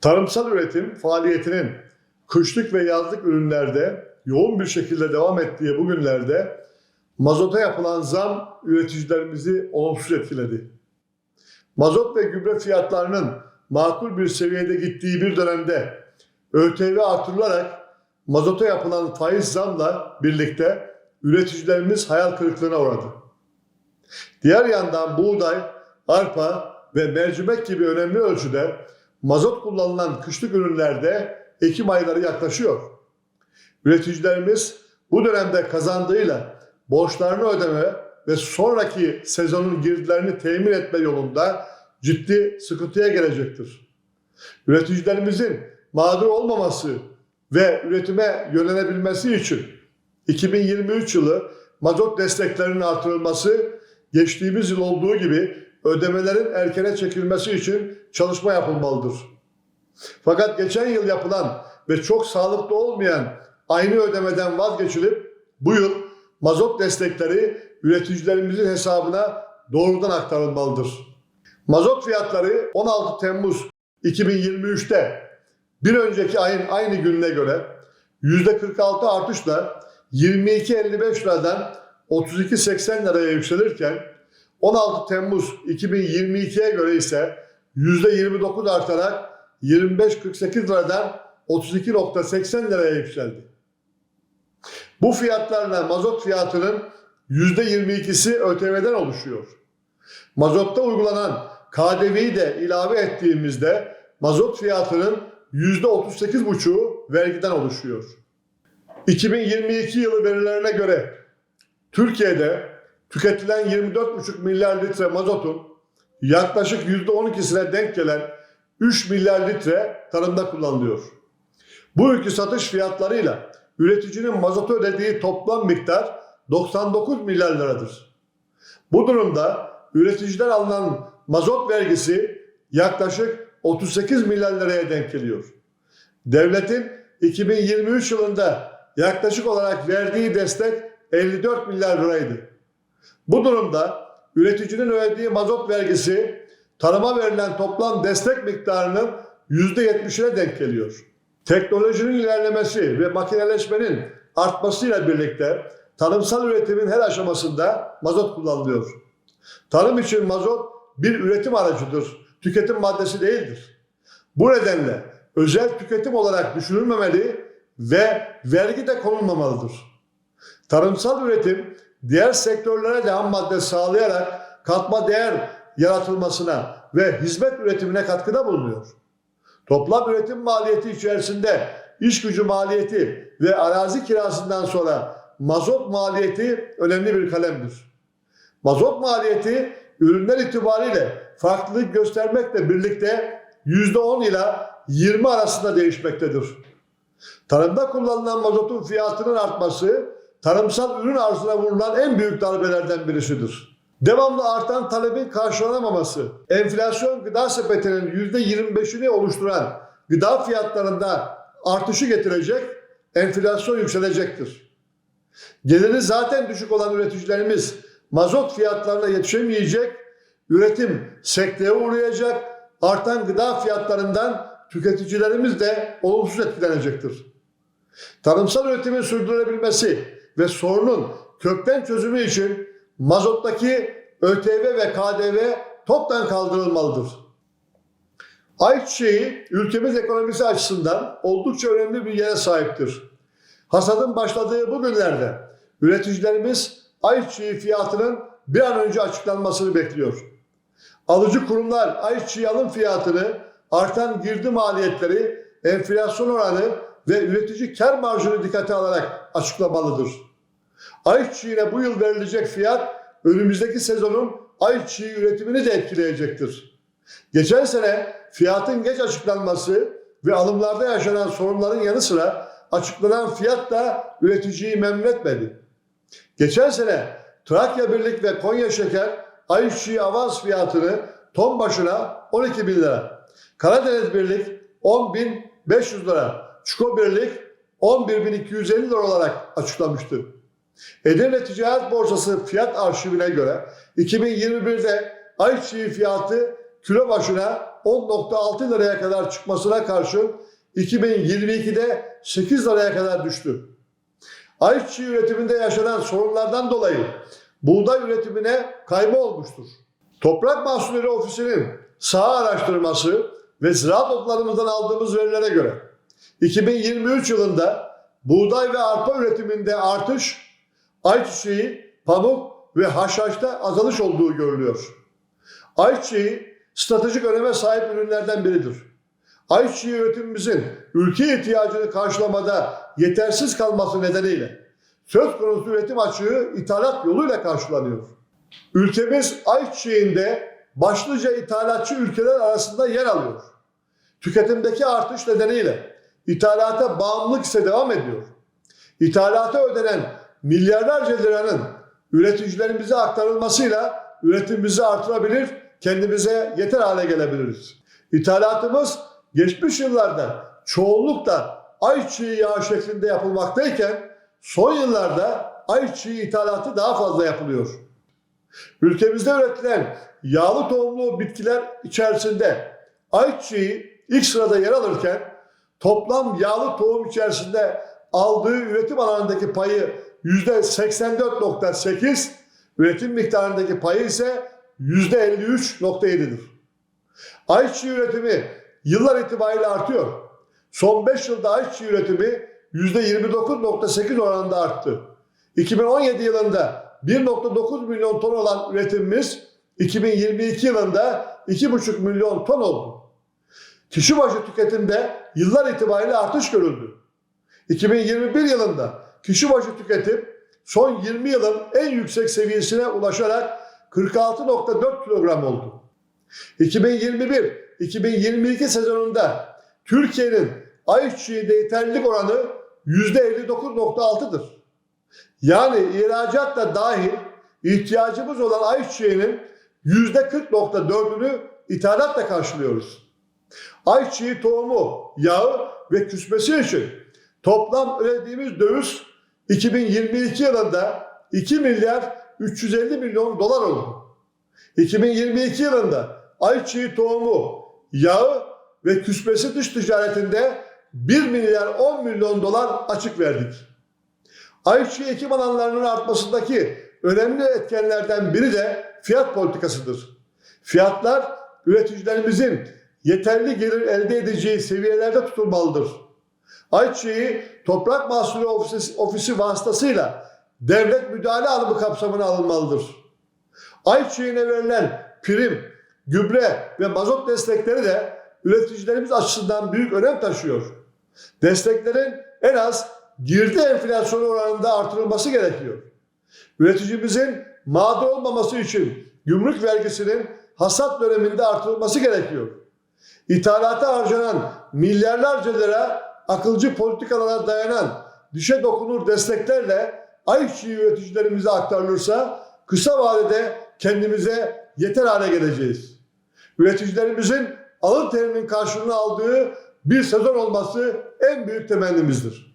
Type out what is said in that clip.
Tarımsal üretim faaliyetinin kışlık ve yazlık ürünlerde yoğun bir şekilde devam ettiği bu günlerde mazota yapılan zam üreticilerimizi olumsuz etkiledi. Mazot ve gübre fiyatlarının makul bir seviyede gittiği bir dönemde ÖTV artırılarak mazota yapılan faiz zamla birlikte üreticilerimiz hayal kırıklığına uğradı. Diğer yandan buğday, arpa ve mercimek gibi önemli ölçüde mazot kullanılan kışlık ürünlerde Ekim ayları yaklaşıyor. Üreticilerimiz bu dönemde kazandığıyla borçlarını ödeme ve sonraki sezonun girdilerini temin etme yolunda ciddi sıkıntıya gelecektir. Üreticilerimizin mağdur olmaması ve üretime yönelebilmesi için 2023 yılı mazot desteklerinin artırılması geçtiğimiz yıl olduğu gibi ödemelerin erkene çekilmesi için çalışma yapılmalıdır. Fakat geçen yıl yapılan ve çok sağlıklı olmayan aynı ödemeden vazgeçilip bu yıl mazot destekleri üreticilerimizin hesabına doğrudan aktarılmalıdır. Mazot fiyatları 16 Temmuz 2023'te bir önceki ayın aynı gününe göre %46 artışla 22.55 liradan 32.80 liraya yükselirken 16 Temmuz 2022'ye göre ise %29 artarak 25.48 liradan 32.80 liraya yükseldi. Bu fiyatlarla mazot fiyatının %22'si ÖTV'den oluşuyor. Mazotta uygulanan KDV'yi de ilave ettiğimizde mazot fiyatının %38,5'u vergiden oluşuyor. 2022 yılı verilerine göre Türkiye'de tüketilen 24,5 milyar litre mazotun yaklaşık %12'sine denk gelen 3 milyar litre tarımda kullanılıyor. Bu yükü satış fiyatlarıyla üreticinin mazotu ödediği toplam miktar 99 milyar liradır. Bu durumda üreticiden alınan mazot vergisi yaklaşık 38 milyar liraya denk geliyor. Devletin 2023 yılında yaklaşık olarak verdiği destek 54 milyar liraydı. Bu durumda üreticinin ödediği mazot vergisi tarıma verilen toplam destek miktarının %70'ine denk geliyor. Teknolojinin ilerlemesi ve makineleşmenin artmasıyla birlikte tarımsal üretimin her aşamasında mazot kullanılıyor. Tarım için mazot bir üretim aracıdır, tüketim maddesi değildir. Bu nedenle özel tüketim olarak düşünülmemeli ve vergi de konulmamalıdır. Tarımsal üretim diğer sektörlere de ham madde sağlayarak katma değer yaratılmasına ve hizmet üretimine katkıda bulunuyor. Toplam üretim maliyeti içerisinde iş gücü maliyeti ve arazi kirasından sonra mazot maliyeti önemli bir kalemdir. Mazot maliyeti ürünler itibariyle farklılık göstermekle birlikte %10 ila 20 arasında değişmektedir. Tarımda kullanılan mazotun fiyatının artması tarımsal ürün arzına vurulan en büyük darbelerden birisidir. Devamlı artan talebin karşılanamaması, enflasyon gıda sepetinin %25'ini oluşturan gıda fiyatlarında artışı getirecek, enflasyon yükselecektir. Geliri zaten düşük olan üreticilerimiz mazot fiyatlarına yetişemeyecek, üretim sekteye uğrayacak, artan gıda fiyatlarından tüketicilerimiz de olumsuz etkilenecektir. Tarımsal üretimin sürdürülebilmesi ve sorunun kökten çözümü için mazottaki ÖTV ve KDV toptan kaldırılmalıdır. Ayçiçeği ülkemiz ekonomisi açısından oldukça önemli bir yere sahiptir. Hasadın başladığı bu günlerde üreticilerimiz ayçiçeği fiyatının bir an önce açıklanmasını bekliyor. Alıcı kurumlar ayçiçeği alım fiyatını artan girdi maliyetleri, enflasyon oranı ve üretici kar marjını dikkate alarak açıklamalıdır. Ayçiçeğine bu yıl verilecek fiyat önümüzdeki sezonun ayçiçeği üretimini de etkileyecektir. Geçen sene fiyatın geç açıklanması ve alımlarda yaşanan sorunların yanı sıra açıklanan fiyat da üreticiyi memnun etmedi. Geçen sene Trakya Birlik ve Konya Şeker ayçiçeği avans fiyatını ton başına 12 bin lira, Karadeniz Birlik 10 bin 500 lira, Çuko Birlik 11.250 lira olarak açıklamıştı. Edirne Ticaret Borsası fiyat arşivine göre 2021'de ayçiçeği fiyatı kilo başına 10.6 liraya kadar çıkmasına karşın 2022'de 8 liraya kadar düştü. Ayçiçeği üretiminde yaşanan sorunlardan dolayı buğday üretimine kayma olmuştur. Toprak Mahsulleri Ofisi'nin saha araştırması ve ziraat otlarımızdan aldığımız verilere göre 2023 yılında buğday ve arpa üretiminde artış, ayçiçeği, pamuk ve haşhaşta azalış olduğu görülüyor. Ayçiçeği stratejik öneme sahip ürünlerden biridir. Ayçiçeği üretimimizin ülke ihtiyacını karşılamada yetersiz kalması nedeniyle söz konusu üretim açığı ithalat yoluyla karşılanıyor. Ülkemiz ayçiçeğinde başlıca ithalatçı ülkeler arasında yer alıyor. Tüketimdeki artış nedeniyle ithalata bağımlılık ise devam ediyor. İthalata ödenen milyarlarca liranın üreticilerimize aktarılmasıyla üretimimizi artırabilir, kendimize yeter hale gelebiliriz. İthalatımız geçmiş yıllarda çoğunlukla ayçiçeği yağı şeklinde yapılmaktayken son yıllarda ayçiçeği ithalatı daha fazla yapılıyor. Ülkemizde üretilen yağlı tohumlu bitkiler içerisinde ayçiçeği ilk sırada yer alırken toplam yağlı tohum içerisinde aldığı üretim alanındaki payı %84.8, üretim miktarındaki payı ise %53.7'dir. Ayçiçeği üretimi yıllar itibariyle artıyor. Son 5 yılda ayçiçeği üretimi %29.8 oranında arttı. 2017 yılında 1.9 milyon ton olan üretimimiz 2022 yılında 2,5 milyon ton oldu. Kişi başı tüketimde yıllar itibariyle artış görüldü. 2021 yılında kişi başı tüketim son 20 yılın en yüksek seviyesine ulaşarak 46.4 kilogram oldu. 2021-2022 sezonunda Türkiye'nin ayçiçeği yeterlilik oranı %59.6'dır. Yani ihracatla dahil ihtiyacımız olan ayçiçeğinin %40.4'ünü ithalatla karşılıyoruz. Ayçiçeği tohumu, yağı ve küsmesi için toplam ödediğimiz döviz 2022 yılında 2 milyar 350 milyon dolar oldu. 2022 yılında ayçiçeği tohumu, yağı ve küsmesi dış ticaretinde 1 milyar 10 milyon dolar açık verdik. Ayçiçeği ekim alanlarının artmasındaki önemli etkenlerden biri de fiyat politikasıdır. Fiyatlar üreticilerimizin yeterli gelir elde edeceği seviyelerde tutulmalıdır. Ayçiçeği Toprak Mahsulü Ofisi, Ofisi vasıtasıyla devlet müdahale alımı kapsamına alınmalıdır. Ayçiçeğine verilen prim, gübre ve mazot destekleri de üreticilerimiz açısından büyük önem taşıyor. Desteklerin en az girdi enflasyonu oranında artırılması gerekiyor. Üreticimizin mağdur olmaması için gümrük vergisinin hasat döneminde artırılması gerekiyor. İthalata harcanan milyarlarca lira akılcı politikalara dayanan dişe dokunur desteklerle ayçiçeği üreticilerimize aktarılırsa kısa vadede kendimize yeter hale geleceğiz. Üreticilerimizin alın terinin karşılığını aldığı bir sezon olması en büyük temennimizdir.